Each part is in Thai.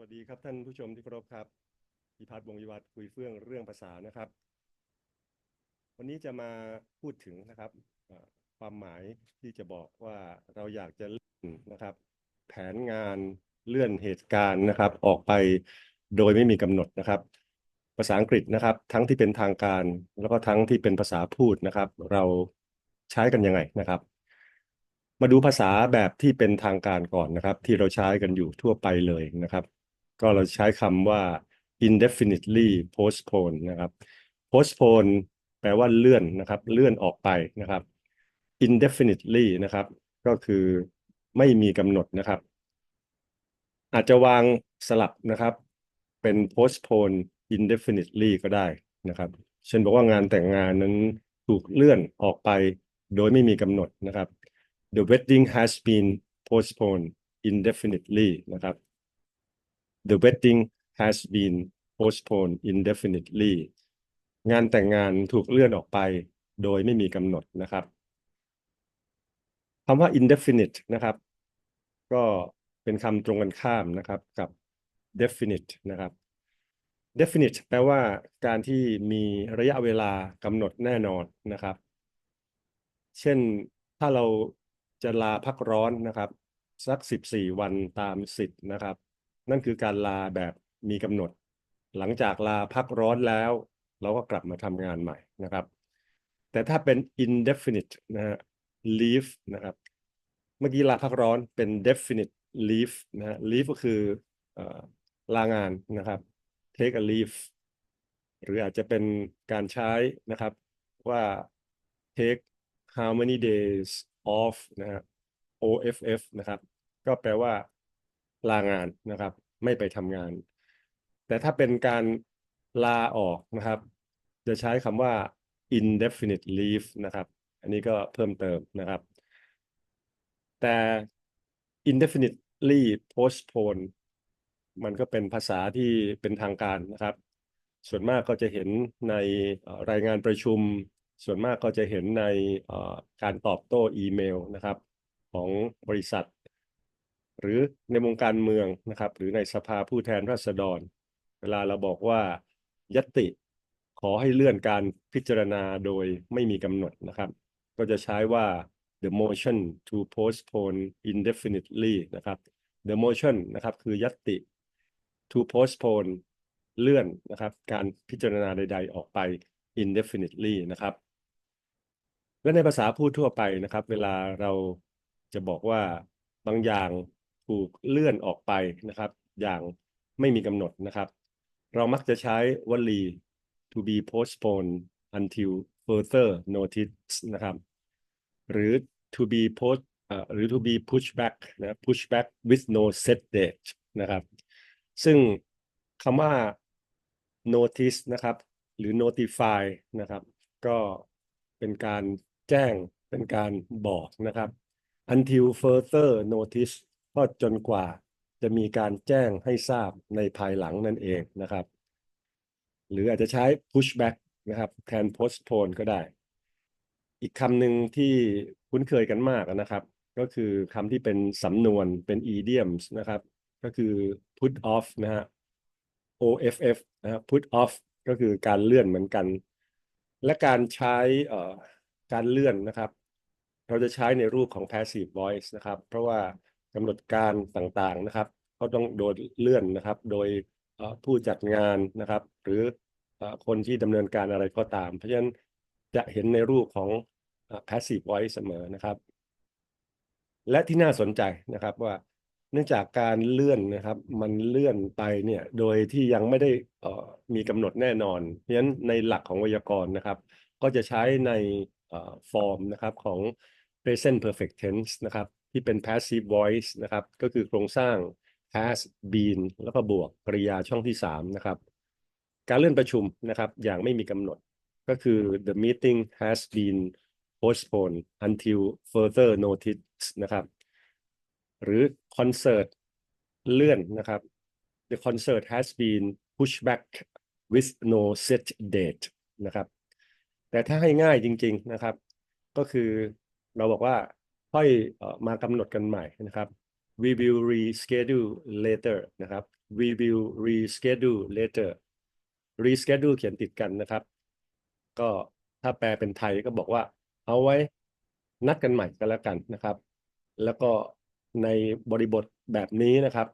วัสดีครับท่านผู้ชมที่เคารพครับพิพัฒน์วงวิวัฒน์คุยเฟื่องเรื่องภาษานะครับ วันนี้จะมาพูดถึงนะครับความหมายที่จะบอกว่าเราอยากจะเลื่อนนะครับ แผนงานเลื่อนเหตุการณ์นะครับ ออกไปโดยไม่มีกำหนดนะครับ ภาษาอังกฤษนะครับ ทั้งที่เป็นทางการ แล้วก็ทั้งที่เป็นภาษาพูดนะครับ เราใช้กันยังไงนะครับมาดูภาษาแบบที่เป็นทางการก่อนนะครับ ที่เราใช้กันอยู่ทั่วไปเลยนะครับ ก็เราใช้คำว่า indefinitely postpone นะครับ postpone แปลว่าเลื่อนนะครับ เลื่อนออกไปนะครับ indefinitely นะครับ ก็คือไม่มีกำหนดนะครับ อาจจะวางสลับนะครับ เป็น postpone indefinitely ก็ได้นะครับเช่นบอกว่างานแต่งงานนั้นถูกเลื่อนออกไปโดยไม่มีกำหนดนะครับ The wedding has been postponed indefinitely นะครับ The wedding has been postponed indefinitely งานแต่งงานถูกเลื่อนออกไปโดยไม่มีกำหนดนะครับคำว่า indefinite นะครับ ก็เป็นคำตรงกันข้ามนะครับกับ definite นะครับ definite แปลว่าการที่มีระยะเวลากำหนดแน่นอนนะครับ เช่นถ้าเราจะลาพักร้อนนะครับ สักสิบสี่วันตามสิทธิ์นะครับ นั่นคือการลาแบบมีกำหนด หลังจากลาพักร้อนแล้ว เราก็กลับมาทำงานใหม่นะครับ แต่ถ้าเป็น indefinite นะฮะ leave นะครับ เมื่อกี้ลาพักร้อนเป็น definite leave นะฮะ leave ก็คืออลางานนะครับ take a leave หรืออาจจะเป็นการใช้นะครับว่า take how many days off นะฮะ OFF นะครับ ก็แปลว่า ลางานนะครับ ไม่ไปทำงาน แต่ถ้าเป็นการลาออกนะครับ จะใช้คำว่า indefinite leave นะครับ อันนี้ก็เพิ่มเติมนะครับ แต่ indefinitely postpone มันก็เป็นภาษาที่เป็นทางการนะครับ ส่วนมากก็จะเห็นในรายงานประชุม ส่วนมากก็จะเห็นในการตอบโต้อีเมลนะครับ ของบริษัท หรือในวงการเมืองนะครับ หรือในสภาผู้แทนราษฎร เวลาเราบอกว่ายติขอให้เลื่อนการพิจารณาโดยไม่มีกำหนดนะครับ ก็จะใช้ว่า the motion to postpone indefinitely นะครับ the motion นะครับคือยติ to postpone เลื่อนนะครับ การพิจารณาใด ๆ ออกไป indefinitely นะครับ และในภาษาพูดทั่วไปนะครับ เวลาเราจะบอกว่าบางอย่าง ถูกเลื่อนออกไปนะครับ อย่างไม่มีกำหนดนะครับ เรามักจะใช้วลี to be postponed until further notice นะครับ หรือ to be post หรือ to be pushed back นะ push back with no set date นะครับ ซึ่งคำว่า notice นะครับ หรือ notify นะครับ ก็เป็นการแจ้งเป็นการบอกนะครับ until further notice ก็จนกว่าจะมีการแจ้งให้ทราบในภายหลังนั่นเองนะครับ หรืออาจจะใช้ pushback นะครับแทน postpone ก็ได้ อีกคำหนึ่งที่คุ้นเคยกันมากนะครับ ก็คือคำที่เป็นสำนวนเป็น idioms นะครับ ก็คือ put off นะฮะ OFF นะครับ put off ก็คือการเลื่อนเหมือนกัน และการใช้เอ่อการเลื่อนนะครับ เราจะใช้ในรูปของ passive voice นะครับ เพราะว่า กำหนดการต่างๆนะครับเขาต้องโดนเลื่อนนะครับ โดยผู้จัดงานนะครับ หรือคนที่ดำเนินการอะไรก็ตาม เพราะฉะนั้นจะเห็นในรูปของ passive voice เสมอนะครับ และที่น่าสนใจนะครับว่าเนื่องจากการเลื่อนนะครับ มันเลื่อนไปเนี่ยโดยที่ยังไม่ได้มีกำหนดแน่นอน เพราะฉะนั้นในหลักของไวยากรณ์นะครับ ก็จะใช้ในฟอร์มนะครับของ present perfect tense นะครับ ที่เป็น passive voice นะครับ ก็คือโครงสร้าง has been แล้วก็บวกกริยาช่องที่สามนะครับการเลื่อนประชุมนะครับอย่างไม่มีกำหนดก็คือ the meeting has been postponed until further notice นะครับ หรือคอนเสิร์ตเลื่อนนะครับ the concert has been pushed back with no set date นะครับ แต่ถ้าให้ง่ายจริง ๆนะครับ ก็คือเราบอกว่า ค่อยมากำหนดกันใหม่นะครับ we will reschedule later นะครับ we will reschedule later reschedule เขียนติดกันนะครับ ก็ถ้าแปลเป็นไทยก็บอกว่า เอาไว้นัดกันใหม่กันแล้วกันนะครับ แล้วก็ในบริบทแบบนี้นะครับ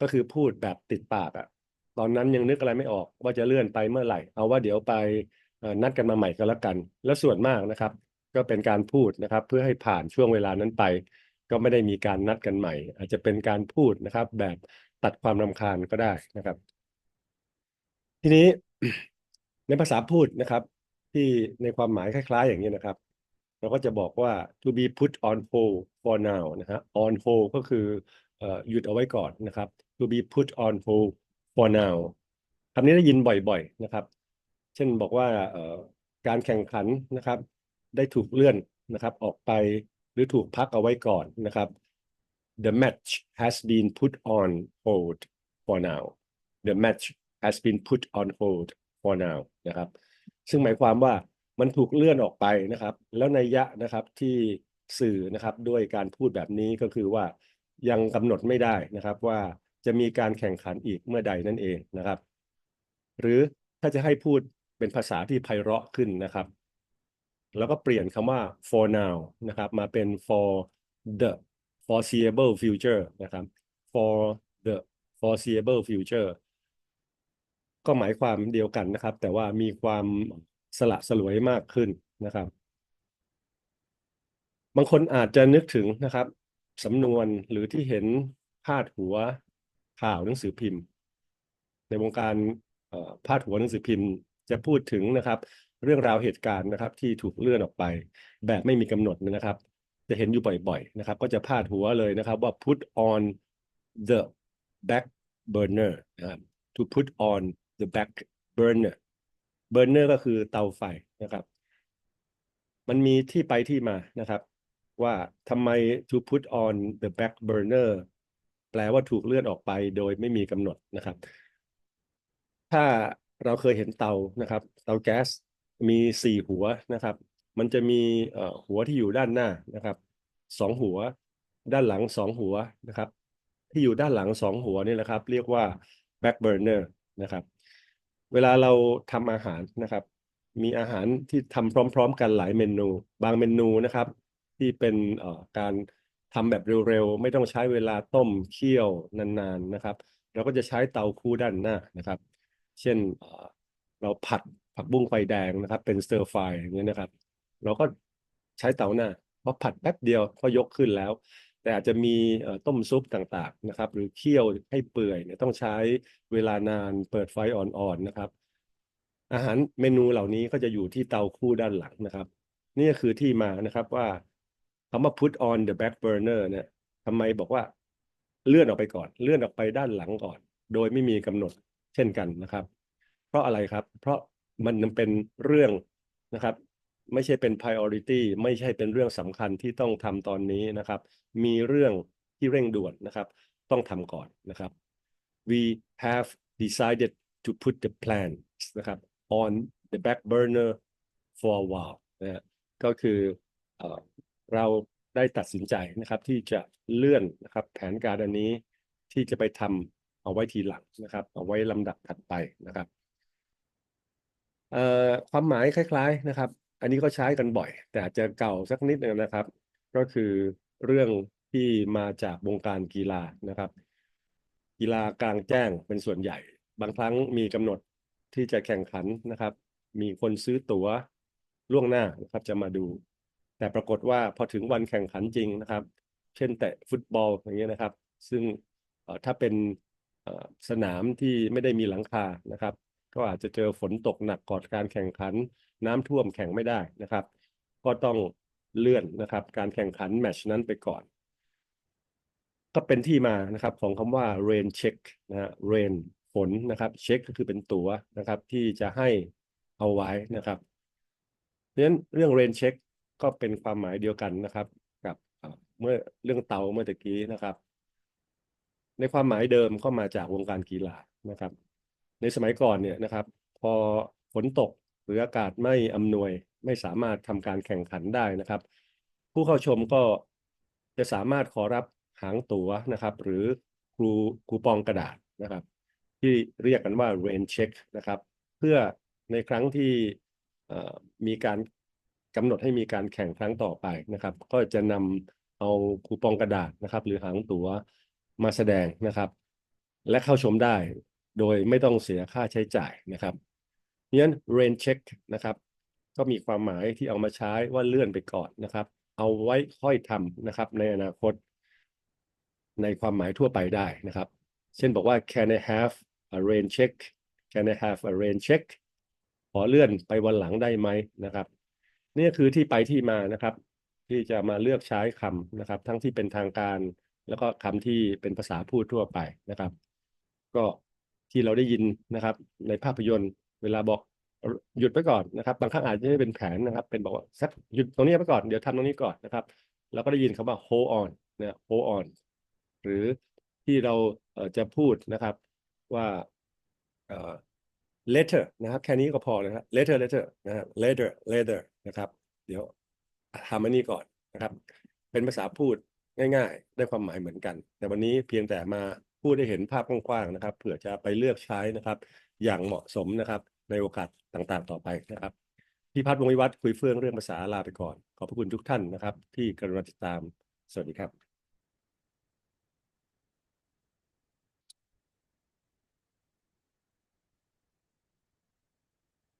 ก็คือพูดแบบติดปากอะตอนนั้นยังนึกอะไรไม่ออกว่าจะเลื่อนไปเมื่อไหร่ เอาว่าเดี๋ยวไปนัดกันมาใหม่ก็แล้วกัน แล้วส่วนมากนะครับ ก็เป็นการพูดนะครับ เพื่อให้ผ่านช่วงเวลานั้นไป ก็ไม่ได้มีการนัดกันใหม่ อาจจะเป็นการพูดนะครับ แบบตัดความรำคาญก็ได้นะครับ ทีนี้ในภาษาพูดนะครับ ที่ในความหมายคล้าย ๆ อย่างนี้นะครับ เราก็จะบอกว่า to be put on hold for now นะฮะ on hold ก็คืออหยุดเอาไว้ก่อนนะครับ to be put on hold for now คำนี้ได้ยินบ่อยๆนะครับ เช่นบอกว่าการแข่งขันนะครับ ได้ถูกเลื่อนนะครับออกไปหรือถูกพักเอาไว้ก่อนนะครับ The match has been put on hold for now The match has been put on hold for now นะครับ ซึ่งหมายความว่ามันถูกเลื่อนออกไปนะครับ แล้วในยะนะครับที่สื่อนะครับด้วยการพูดแบบนี้ก็คือว่ายังกำหนดไม่ได้นะครับว่าจะมีการแข่งขันอีกเมื่อใดนั่นเองนะครับ หรือถ้าจะให้พูดเป็นภาษาที่ไพเราะขึ้นนะครับ แล้วก็เปลี่ยนคำว่า for now นะครับ มาเป็น for the foreseeable future นะครับ for the foreseeable future ก็หมายความเดียวกันนะครับ แต่ว่ามีความสละสลวยมากขึ้นนะครับ บางคนอาจจะนึกถึงนะครับสำนวนหรือที่เห็นพาดหัวข่าวหนังสือพิมพ์ ในวงการพาดหัวหนังสือพิมพ์จะพูดถึงนะครับ เรื่องราวเหตุการณ์นะครับ ที่ถูกเลื่อนออกไป แบบไม่มีกำหนดนะครับ จะเห็นอยู่บ่อยๆนะครับ ก็จะพาดหัวเลยนะครับว่า put on the back burner นะครับ to put on the back burner burner ก็คือเตาไฟนะครับ มันมีที่ไปที่มานะครับ ว่าทำไม to put on the back burner แปลว่าถูกเลื่อนออกไปโดยไม่มีกำหนดนะครับ ถ้าเราเคยเห็นเตานะครับ เตาแก๊ส มีสี่หัวนะครับ มันจะมีหัวที่อยู่ด้านหน้านะครับสองหัว ด้านหลังสองหัวนะครับ ที่อยู่ด้านหลังสองหัวนี่แหละครับ เรียกว่า back burner นะครับ เวลาเราทำอาหารนะครับ มีอาหารที่ทำพร้อม ๆ กันหลายเมนู บางเมนูนะครับ ที่เป็นการทำแบบเร็วๆ ไม่ต้องใช้เวลาต้มเคี่ยวนานๆนะครับ เราก็จะใช้เตาคู่ด้านหน้านะครับ เช่นเราผัด ผักบุ้งไฟแดงนะครับ เป็นสเตอร์ไฟอย่างนี้ยนะครับ เราก็ใช้เตาหน้าพอผัดแป๊บเดียวก็ยกขึ้นแล้ว แต่อาจจะมีต้มซุปต่างๆนะครับ หรือเคี่ยวให้เปื่อยเนี่ยต้องใช้เวลานานเปิดไฟอ่อนๆนะครับ อาหารเมนูเหล่านี้ก็จะอยู่ที่เตาคู่ด้านหลังนะครับ นี่คือที่มานะครับว่าคำว่า put on the back burner เนี่ยทำไมบอกว่าเลื่อนออกไปก่อน เลื่อนออกไปด้านหลังก่อน โดยไม่มีกำหนดเช่นกันนะครับ เพราะอะไรครับ เพราะ มันเป็นเรื่องนะครับ ไม่ใช่เป็น priority ไม่ใช่เป็นเรื่องสำคัญที่ต้องทำตอนนี้นะครับ มีเรื่องที่เร่งด่วนนะครับ ต้องทำก่อนนะครับ we have decided to put the plans นะครับ on the back burner for a while นะก็คือเอเราได้ตัดสินใจนะครับที่จะเลื่อนนะครับแผนการอันนี้ที่จะไปทำเอาไว้ทีหลังนะครับ เอาไว้ลำดับถัดไปนะครับ เอ่อความหมายคล้ายๆนะครับ อันนี้ก็ใช้กันบ่อย แต่อาจจะเก่าสักนิดนึงนะครับ ก็คือเรื่องที่มาจากวงการกีฬานะครับ กีฬากลางแจ้งเป็นส่วนใหญ่ บางครั้งมีกำหนดที่จะแข่งขันนะครับ มีคนซื้อตั๋วล่วงหน้านะครับจะมาดู แต่ปรากฏว่าพอถึงวันแข่งขันจริงนะครับ เช่นเตะฟุตบอลอย่างเงี้ยนะครับ ซึ่งถ้าเป็นสนามที่ไม่ได้มีหลังคานะครับ ก็อาจจะเจอฝนตกหนักก่อนการแข่งขัน น้ำท่วมแข่งไม่ได้นะครับ ก็ต้องเลื่อนนะครับ การแข่งขันแมชนั้นไปก่อน ก็เป็นที่มานะครับของคำว่า rain check นะฮะ rain ฝนนะครับเช็คก็คือเป็นตั๋วนะครับ ที่จะให้เอาไว้นะครับเพราะฉะนั้นเรื่อง rain check ก็เป็นความหมายเดียวกันนะครับ กับเอ่อเมื่อเรื่องเตาเมื่อตะกี้นะครับ ในความหมายเดิมก็มาจากวงการกีฬานะครับ ในสมัยก่อนเนี่ยนะครับ พอฝนตกหรืออากาศไม่อำนวยไม่สามารถทำการแข่งขันได้นะครับ ผู้เข้าชมก็จะสามารถขอรับหางตั๋วนะครับ หรือครูคูปองกระดาษนะครับ ที่เรียกกันว่า rain check นะครับ เพื่อในครั้งที่มีการกำหนดให้มีการแข่งครั้งต่อไปนะครับ ก็จะนำเอาคูปองกระดาษนะครับ หรือหางตั๋วมาแสดงนะครับ และเข้าชมได้ โดยไม่ต้องเสียค่าใช้จ่ายนะครับเพราะฉะนั้น rain check นะครับ ก็มีความหมายที่เอามาใช้ว่าเลื่อนไปก่อนนะครับ เอาไว้ค่อยทำนะครับ ในอนาคต ในความหมายทั่วไปได้นะครับ เช่นบอกว่า can I have a rain check can I have a rain check ขอเลื่อนไปวันหลังได้ไหมนะครับ นี่คือที่ไปที่มานะครับ ที่จะมาเลือกใช้คำนะครับ ทั้งที่เป็นทางการ แล้วก็คำที่เป็นภาษาพูดทั่วไปนะครับ ก็ ที่เราได้ยินนะครับ ในภาพยนตร์ เวลาบอกหยุดไปก่อนนะครับ บางครั้งอาจจะไม่เป็นแผนนะครับ เป็นบอกว่าสักหยุดตรงนี้ไปก่อนเดี๋ยวทำตรงนี้ก่อนนะครับเราก็ได้ยินคำว่า hold on นะ hold on หรือที่เราจะพูดนะครับว่า later นะครับแค่นี้ก็พอเลยครับ later later นะ later later นะครับ เดี๋ยวทำอันนี้ก่อนนะครับ เป็นภาษาพูดง่าย ๆ ได้ความหมายเหมือนกัน แต่วันนี้เพียงแต่มา พูดได้เห็นภาพกว้างๆนะครับ เผื่อจะไปเลือกใช้นะครับ อย่างเหมาะสมนะครับ ในโอกาสต่างๆ ต่อไปนะครับพี่พัฒน์วงวิวัฒน์คุยเฟื่องเรื่องภาษาลาไปก่อน ขอบพระคุณทุกท่านนะครับ ที่กรุณาติดตาม สวัสดีครับ